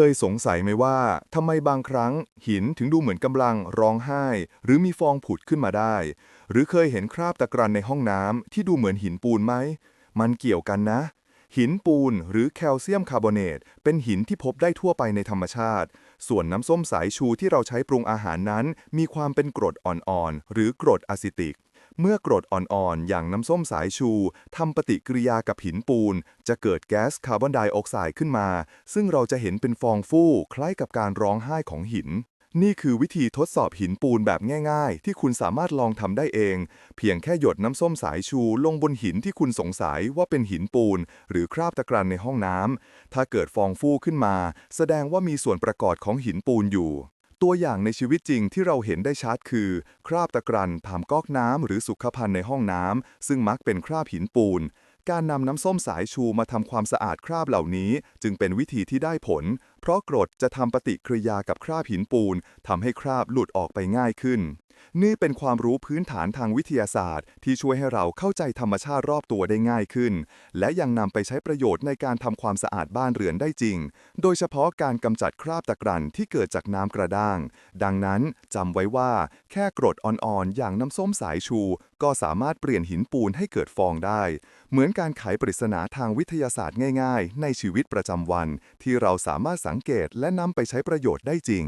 เคยสงสัยไหมว่าทำไมบางครั้งหินถึงดูเหมือนกำลังร้องไห้ หรือมีฟองผุดขึ้นมาได้ หรือเคยเห็นคราบตะกรันในห้องน้ำที่ดูเหมือนหินปูนไหม มันเกี่ยวกันนะ หินปูนหรือแคลเซียมคาร์บอเนตเป็นหินที่พบได้ทั่วไปในธรรมชาติ ส่วนน้ำส้มสายชูที่เราใช้ปรุงอาหารนั้น มีความเป็นกรดอ่อนๆหรือกรดอะซิติก เมื่อกรดอ่อนๆ อย่างน้ำส้มสายชูทำปฏิกิริยากับหินปูน จะเกิดแก๊สคาร์บอนไดออกไซด์ขึ้นมา ซึ่งเราจะเห็นเป็นฟองฟู่คล้ายกับการร้องไห้ของหิน นี่คือวิธีทดสอบหินปูนแบบง่ายๆ ที่คุณสามารถลองทำได้เอง เพียงแค่หยดน้ำส้มสายชูลงบนหินที่คุณสงสัยว่าเป็นหินปูน หรือคราบตะกรันในห้องน้ำถ้าเกิดฟองฟูขึ้นมา แสดงว่ามีส่วนประกอบของหินปูนอยู่ ตัวอย่างในชีวิตจริงที่เราเห็นได้ชัดคือ คราบตะกรันผ่ามก๊อกน้ำหรือสุขภัณฑ์ในห้องน้ำซึ่งมักเป็นคราบหินปูน การนำน้ำส้มสายชูมาทำความสะอาดคราบเหล่านี้ จึงเป็นวิธีที่ได้ผล เพราะกรดจะทำปฏิกิริยากับคราบหินปูนทำให้คราบหลุดออกไปง่ายขึ้น นี่เป็นความรู้พื้นฐานทางวิทยาศาสตร์ ที่ช่วยให้เราเข้าใจธรรมชาติรอบตัวได้ง่ายขึ้น และยังนำไปใช้ประโยชน์ในการทำความสะอาดบ้านเรือนได้จริง โดยเฉพาะการกำจัดคราบตะกรันที่เกิดจากน้ำกระด้าง ดังนั้นจำไว้ว่า แค่กรดอ่อนๆอย่างน้ำส้มสายชู ก็สามารถเปลี่ยนหินปูนให้เกิดฟองได้ เหมือนการไขปริศนาทางวิทยาศาสตร์ง่าย ๆ ในชีวิตประจำวัน ที่เราสามารถสังเกตและนำไปใช้ประโยชน์ได้จริง